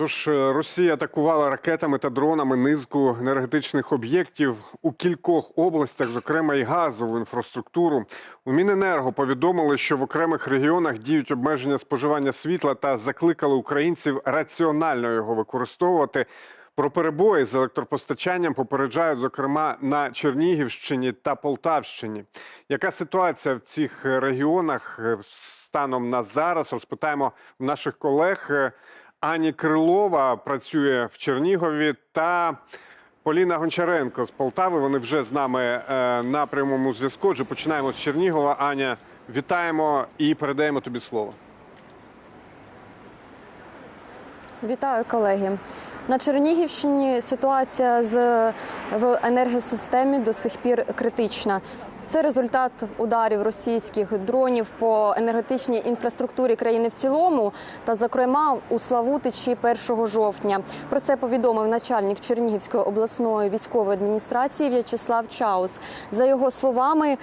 Тож е, Росія атакувала ракетами та дронами низку енергетичних об'єктів у кількох областях, зокрема і газову інфраструктуру. У Міненерго повідомили, що в окремих регіонах діють обмеження споживання світла та закликали українців раціонально його використовувати. Про перебої з електропостачанням попереджають, зокрема, на Чернігівщині та Полтавщині. Яка ситуація в цих регіонах е, станом на зараз? Розпитаємо наших колег. Ані Крилова працює в Чернігові та Поліна Гончаренко з Полтави. Вони вже з нами е, на прямому зв'язку. Отже, починаємо з Чернігова. Аня, вітаємо і передаємо тобі слово. Вітаю, колеги. На Чернігівщині ситуація з в енергосистемі до сих пір критична. Це результат ударів російських дронів по енергетичній інфраструктурі країни в цілому, та, зокрема, у Славутичі 1 жовтня. Про це повідомив начальник Чернігівської обласної військової адміністрації В'ячеслав Чаус. За його словами,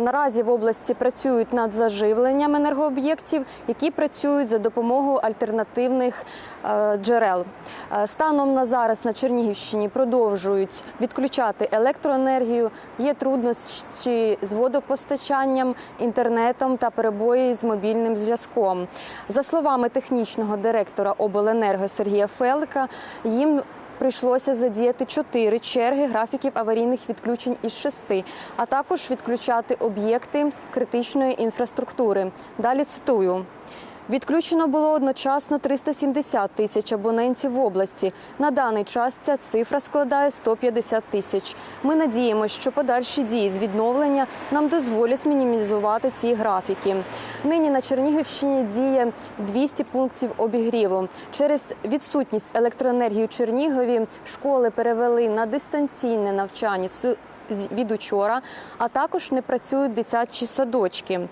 наразі в області працюють над заживленням енергооб'єктів, які працюють за допомогою альтернативних е, джерел. Е, Станом на зараз на Чернігівщині продовжують відключати електроенергію. Є труднощі з водопостачанням, інтернетом та перебої з мобільним зв'язком. За словами технічного директора обленерго Сергія Фелика, їм Прийшлося задіяти чотири черги графіків аварійних відключень із шести, а також відключати об'єкти критичної інфраструктури. Далі цитую. Відключено було одночасно 370 тисяч абонентів в області. На даний час ця цифра складає 150 тисяч. Ми надіємося, що подальші дії з відновлення нам дозволять мінімізувати ці графіки. Нині на Чернігівщині діє 200 пунктів обігріву. Через відсутність електроенергії у Чернігові школи перевели на дистанційне навчання від учора, а також не працюють дитячі садочки.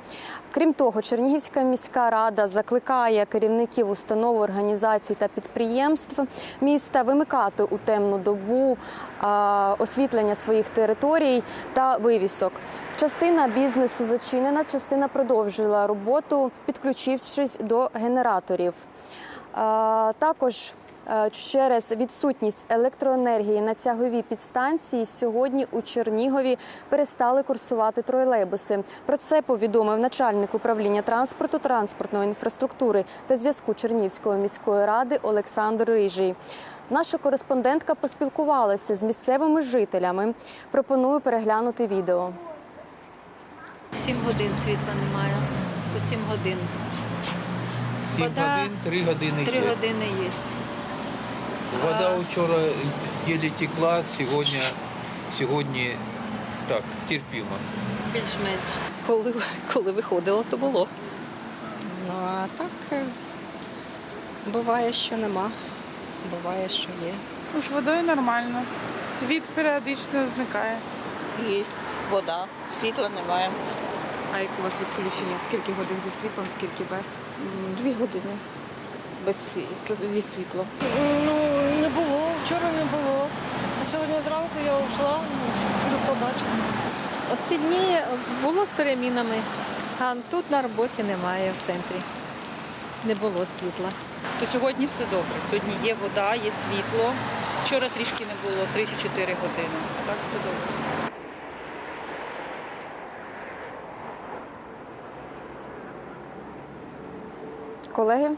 Крім того, Чернігівська міська рада закликає керівників установ, організацій та підприємств міста вимикати у темну добу освітлення своїх територій та вивісок. Частина бізнесу зачинена, частина продовжила роботу, підключившись до генераторів. Також через відсутність електроенергії на тяговій підстанції сьогодні у Чернігові перестали курсувати тролейбуси. Про це повідомив начальник управління транспорту, транспортної інфраструктури та зв'язку Чернігівської міської ради Олександр Рижий. Наша кореспондентка поспілкувалася з місцевими жителями. Пропоную переглянути відео. Сім годин світла немає. По сім годин. 7 Вода годин, 3 години Три є. години є. Вода вчора єлі текла, сьогодні, сьогодні так, терпімо. Більш-менш. Коли, коли виходило, то було. Ну а так е, буває, що нема, буває, що є. Ну, З водою нормально. Світ періодично зникає. Є вода, світла немає. А як у вас відключення? Скільки годин зі світлом, скільки без? Дві години без зі світлом. Ну, не було, вчора не було. А сьогодні зранку я йшла, ну, до побачення. Оці дні було з перемінами, а тут на роботі немає в центрі. Не було світла. то сьогодні все добре. Сьогодні є вода, є світло. Вчора трішки не було 3-4 години. А так все добре. Колеги,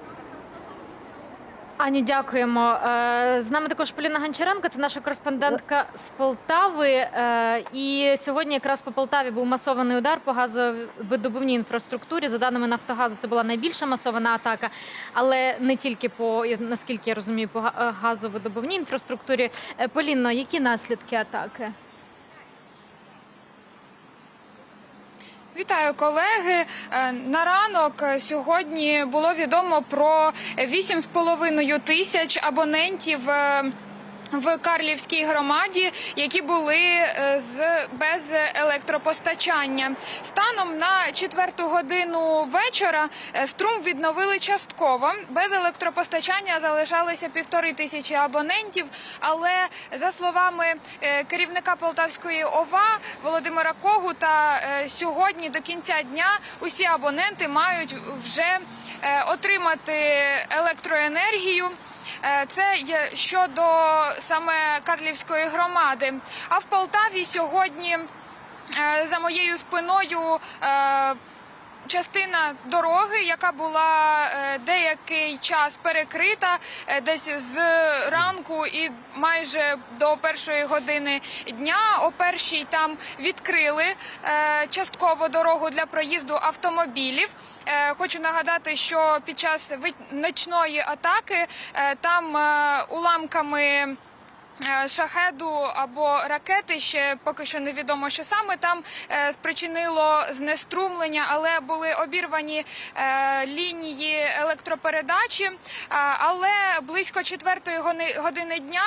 Аню, дякуємо. Е, З нами також Поліна Гончаренко, це наша кореспондентка з Полтави. Е, І сьогодні якраз по Полтаві був масований удар по газовидобувній інфраструктурі. За даними Нафтогазу, це була найбільша масована атака, але не тільки по наскільки я розумію, по га- газовидобувній інфраструктурі. Е, Поліно, які наслідки атаки? Вітаю, колеги. Е, На ранок сьогодні було відомо про 8,5 тисяч абонентів. е, В Карлівській громаді, які були е, з без електропостачання, станом на четверту годину вечора е, струм відновили частково. Без електропостачання залишалися півтори тисячі абонентів. Але за словами е, керівника Полтавської ОВА Володимира Когута, е, сьогодні до кінця дня усі абоненти мають вже отримати електроенергію. Це є щодо саме Карлівської громади. А в Полтаві сьогодні за моєю спиною. е, Частина дороги, яка була е, деякий час перекрита, е, десь з ранку і майже до першої години дня. О першій там відкрили е, частково дорогу для проїзду автомобілів. Е, Хочу нагадати, що під час ночної атаки е, там е, уламками. Е, Шахеду або ракети ще поки що невідомо, що саме там е, спричинило знеструмлення, але були обірвані е, лінії електропередачі. Але близько четвертої години дня.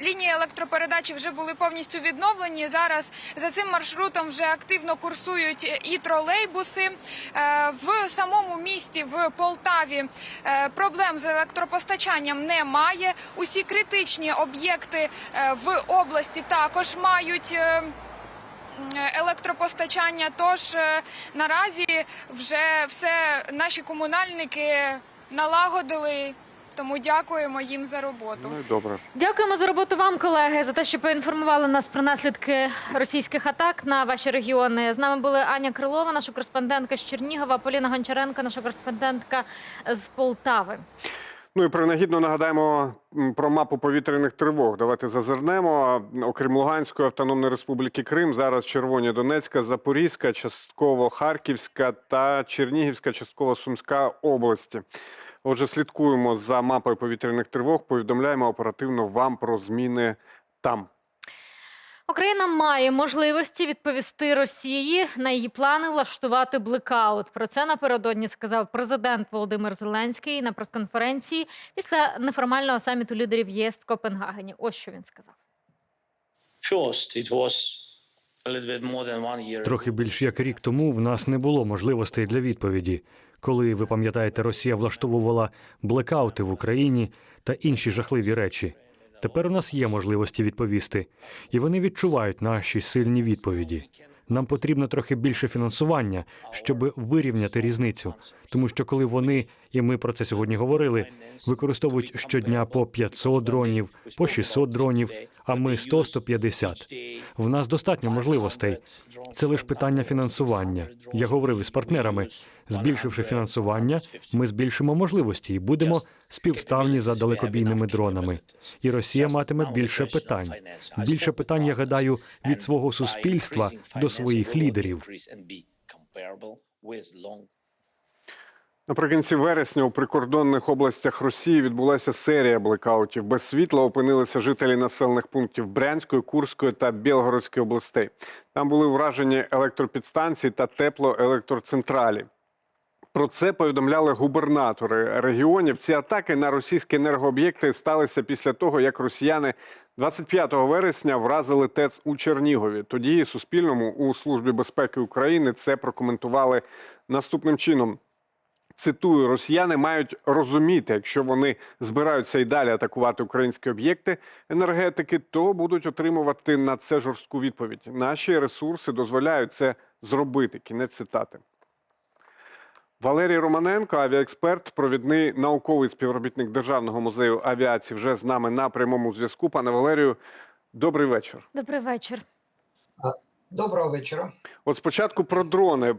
Лінії електропередачі вже були повністю відновлені. Зараз за цим маршрутом вже активно курсують і тролейбуси. Е, В самому місті в Полтаві е, проблем з електропостачанням немає. Усі критичні об'єкти е, в області також мають. Електропостачання, тож наразі вже все наші комунальники налагодили, тому дякуємо їм за роботу. Ну і добре. Дякуємо за роботу вам, колеги, за те, що поінформували нас про наслідки російських атак на ваші регіони. З нами були Аня Крилова, наша кореспондентка з Чернігова, Поліна Гончаренко, наша кореспондентка з Полтави. Ну і принагідно нагадаємо про мапу повітряних тривог. Давайте зазирнемо. Окрім Луганської автономної республіки Крим, зараз червоні Донецька, Запорізька, частково Харківська та Чернігівська, частково Сумська області. Отже, слідкуємо за мапою повітряних тривог. Повідомляємо оперативно вам про зміни там. Україна має можливості відповісти Росії на її плани влаштувати блекаут. Про це напередодні сказав президент Володимир Зеленський на прес-конференції після неформального саміту лідерів ЄС в Копенгагені. Ось що він сказав. First, it was a little bit more than one year. Трохи більш як рік тому в нас не було можливостей для відповіді. Коли ви пам'ятаєте, Росія влаштовувала блекаути в Україні та інші жахливі речі. Тепер у нас є можливості відповісти, і вони відчувають наші сильні відповіді. Нам потрібно трохи більше фінансування, щоб вирівняти різницю. Тому що коли вони, і ми про це сьогодні говорили, використовують щодня по 500 дронів, по 600 дронів, а ми 100-150. В нас достатньо можливостей. Це лише питання фінансування. Я говорив із партнерами. Збільшивши фінансування, ми збільшимо можливості і будемо співставні за далекобійними дронами. І Росія матиме більше питань. Більше питань, я гадаю, від свого суспільства до своїх лідерів. Наприкінці вересня у прикордонних областях Росії відбулася серія блекаутів. Без світла опинилися жителі населених пунктів Брянської, Курської та Білгородської областей. Там були вражені електропідстанції та теплоелектроцентралі. Про це повідомляли губернатори регіонів. Ці атаки на російські енергооб'єкти сталися після того, як росіяни 25 вересня вразили ТЕЦ у Чернігові. Тоді Суспільному у службі безпеки України це прокоментували наступним чином. Цитую, росіяни мають розуміти, якщо вони збираються і далі атакувати українські об'єкти енергетики, то будуть отримувати на це жорстку відповідь. Наші ресурси дозволяють це зробити. Кінець цитати. Валерій Романенко, авіаексперт, провідний науковий співробітник Державного музею авіації, вже з нами на прямому зв'язку. Пане Валерію, добрий вечір. Добрий вечір. Доброго вечора. От спочатку про дрони.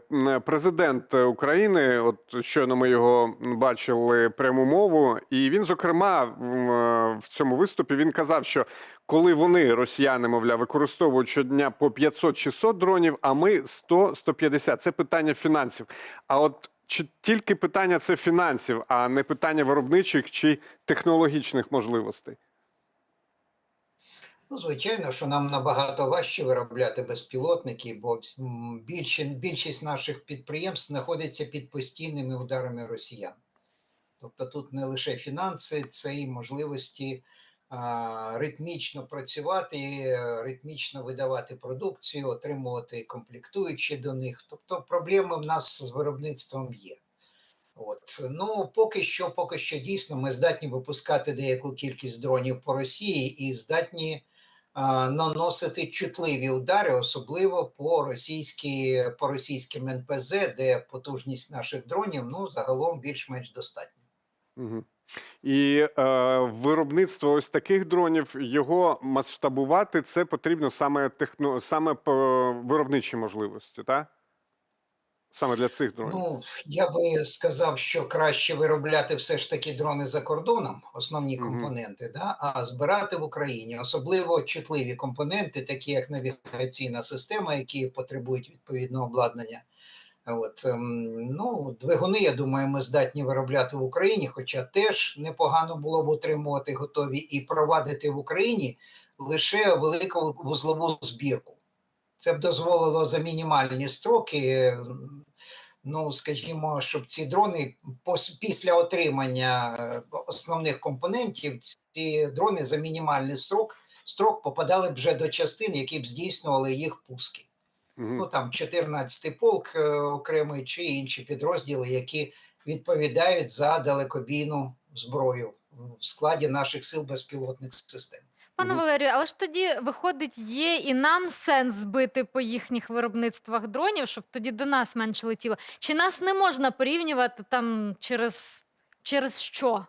Президент України, от щойно ми його бачили пряму мову, і він, зокрема, е, в цьому виступі він казав, що коли вони, росіяни, мовляв, використовують щодня по 500-600 дронів, а ми 100-150. Це питання фінансів. А от чи тільки питання це фінансів, а не питання виробничих чи технологічних можливостей? Ну, звичайно, що нам набагато важче виробляти безпілотники, бо більшість наших підприємств знаходиться під постійними ударами росіян. Тобто тут не лише фінанси, це і можливості а, ритмічно працювати, ритмічно видавати продукцію, отримувати комплектуючі до них. Тобто проблеми в нас з виробництвом є. От. Ну, поки що, поки що дійсно ми здатні випускати деяку кількість дронів по Росії і здатні наносити чутливі удари, особливо по, російській, по російським НПЗ, де потужність наших дронів ну, загалом більш-менш достатня. Угу. І е, виробництво ось таких дронів його масштабувати це потрібно саме техно, саме по виробничі можливості, так? Саме для цих дронів. Ну, я би сказав, що краще виробляти все ж таки дрони за кордоном, основні компоненти, да? а збирати в Україні, особливо чутливі компоненти, такі як навігаційна система, які потребують відповідного обладнання. От, ем, ну, двигуни, я думаю, ми здатні виробляти в Україні, хоча теж непогано було б утримувати готові і провадити в Україні лише велику вузлову збірку. Це б дозволило за мінімальні строки, ну скажімо, щоб ці дрони після отримання основних компонентів, ці дрони за мінімальний срок, строк попадали б вже до частин, які б здійснювали їх пуски. Мгм. Ну там 14-й полк е, окремий чи інші підрозділи, які відповідають за далекобійну зброю в складі наших сил безпілотних систем. Пане. Валерію, але ж тоді виходить, є і нам сенс бити по їхніх виробництвах дронів, щоб тоді до нас менше летіло. Чи нас не можна порівнювати там через, через що?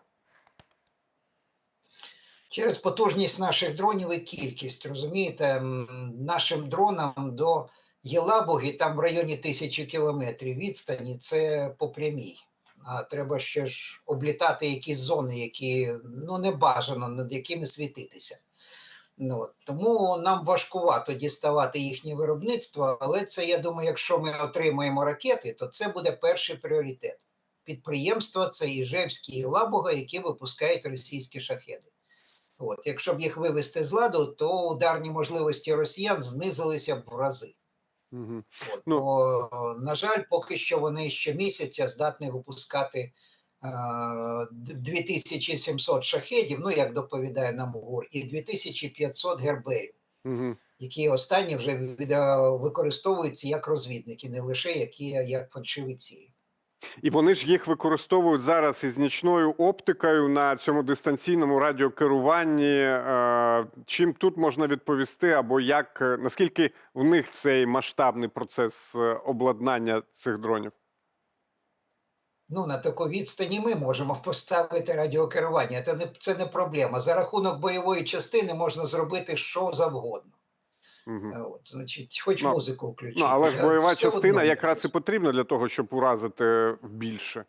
Через потужність наших дронів і кількість, розумієте, нашим дронам до Єлабуги там в районі тисячі кілометрів відстані це по прямій. А треба ще ж облітати якісь зони, які ну не бажано над якими світитися. Ну, тому нам важкувато діставати їхнє виробництво, але це я думаю, якщо ми отримаємо ракети, то це буде перший пріоритет. Підприємства це Іжевські і Лабуга, які випускають російські шахеди. От, якщо б їх вивести з ладу, то ударні можливості росіян знизилися б в рази. Мгм. От, Ну. бо, на жаль, поки що вони щомісяця здатні випускати 2700 шахедів, ну як доповідає нам ГУР, і 2500 герберів, Мгм. які останні вже е, використовуються як розвідники, не лише які як фальшиві цілі. І вони ж їх використовують зараз із нічною оптикою на цьому дистанційному радіокеруванні. Е, Чим тут можна відповісти, або як е, наскільки в них цей масштабний процес е, обладнання цих дронів? Ну, на таку відстані ми можемо поставити радіокерування. Це не, це не проблема. За рахунок бойової частини можна зробити що завгодно. Е, От, значить, хоч Ну, музику включити. Ну, але ж бойова все частина якраз і потрібна для того, щоб уразити більше.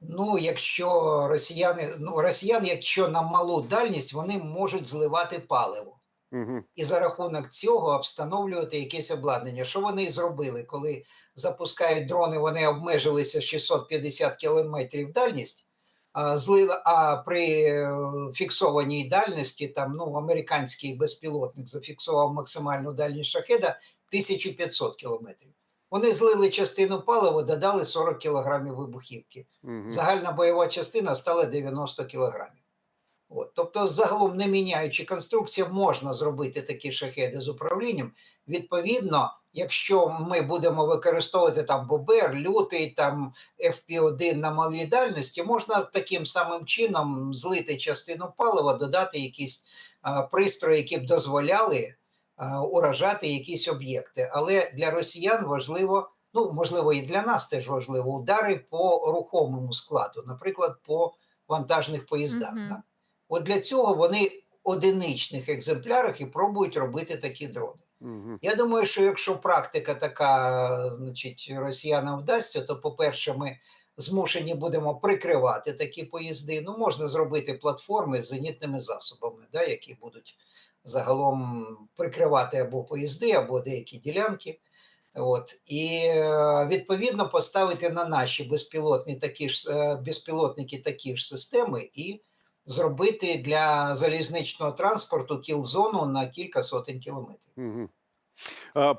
Ну, якщо росіяни, ну, росіян, якщо на малу дальність, вони можуть зливати паливо. Угу. І за рахунок цього встановлювати якесь обладнання. Що вони і зробили, коли запускають дрони, вони обмежилися 650 кілометрів дальність, а, а при е, фіксованій дальності, там ну, американський безпілотник зафіксував максимальну дальність шахеда 1500 кілометрів. Вони злили частину палива, додали 40 кілограмів вибухівки. Угу. Загальна бойова частина стала 90 кілограмів. От. Тобто, загалом, не міняючи конструкцію, можна зробити такі шахеди з управлінням. Відповідно, якщо ми будемо використовувати там Бобер, лютий, там FP1 на малій дальності, можна таким самим чином злити частину палива, додати якісь а, пристрої, які б дозволяли а, уражати якісь об'єкти. Але для росіян важливо, ну можливо, і для нас теж важливо, удари по рухомому складу, наприклад, по вантажних поїздах. Мгм. да. От для цього вони в одиничних екземплярах і пробують робити такі дрони. Угу. Я думаю, що якщо практика така, значить, росіянам вдасться, то, по-перше, ми змушені будемо прикривати такі поїзди. Ну, можна зробити платформи з зенітними засобами, да, які будуть загалом прикривати або поїзди, або деякі ділянки. От. І е, відповідно поставити на наші безпілотні такі ж, е, безпілотники такі ж системи і зробити для залізничного транспорту кіл-зону на кілька сотень кілометрів. Угу.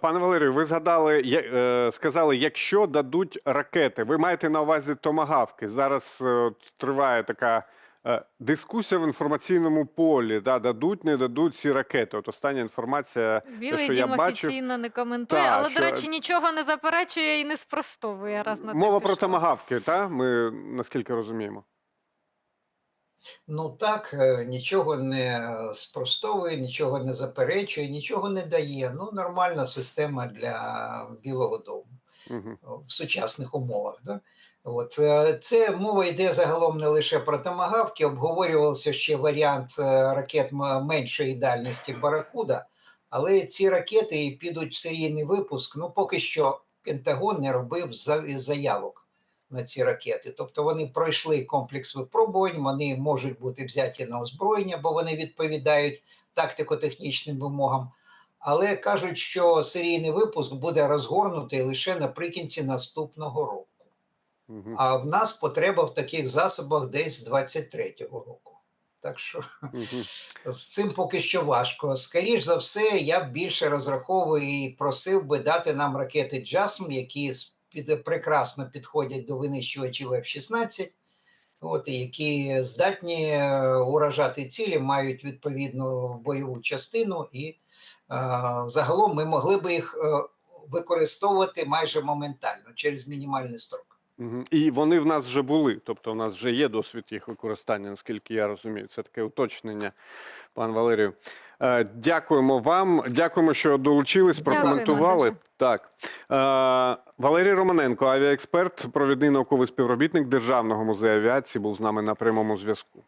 Пане Валерію, ви згадали, я- е, сказали, якщо дадуть ракети, ви маєте на увазі томагавки. Зараз е, триває така е, дискусія в інформаційному полі. Да, дадуть, не дадуть ці ракети. От остання інформація, те, Білий що я дім бачив. офіційно не коментує, Та, але, що- до речі, нічого не заперечує і не спростовує раз на те Мова про томагавки, та? ми наскільки розуміємо. Ну так, е, нічого не спростовує, нічого не заперечує, нічого не дає. Ну, нормальна система для Білого Дому Угу. в сучасних умовах. Да? От е, це мова йде загалом не лише про томагавки, обговорювався ще варіант е, ракет меншої дальності Баракуда, але ці ракети підуть в серійний випуск. Ну, поки що Пентагон не робив за- заявок на ці ракети. Тобто вони пройшли комплекс випробувань, вони можуть бути взяті на озброєння, бо вони відповідають тактико-технічним вимогам. Але кажуть, що серійний випуск буде розгорнутий лише наприкінці наступного року. Мгм. А в нас потреба в таких засобах десь з 23-го року. Так що Мгм. з цим поки що важко. Скоріш за все, я б більше розраховую і просив би дати нам ракети JASM, які під, прекрасно підходять до винищувачів F-16, от, які здатні е, уражати цілі, мають відповідну бойову частину, і е, загалом ми могли би їх е, використовувати майже моментально через мінімальний строк. І вони в нас вже були, тобто у нас вже є досвід їх використання, наскільки я розумію. Це таке уточнення, пан Валерію. Е, Дякуємо вам. Дякуємо, що долучились, прокоментували. Так. Е, Валерій Романенко, авіаексперт, провідний науковий співробітник Державного музею авіації, був з нами на прямому зв'язку.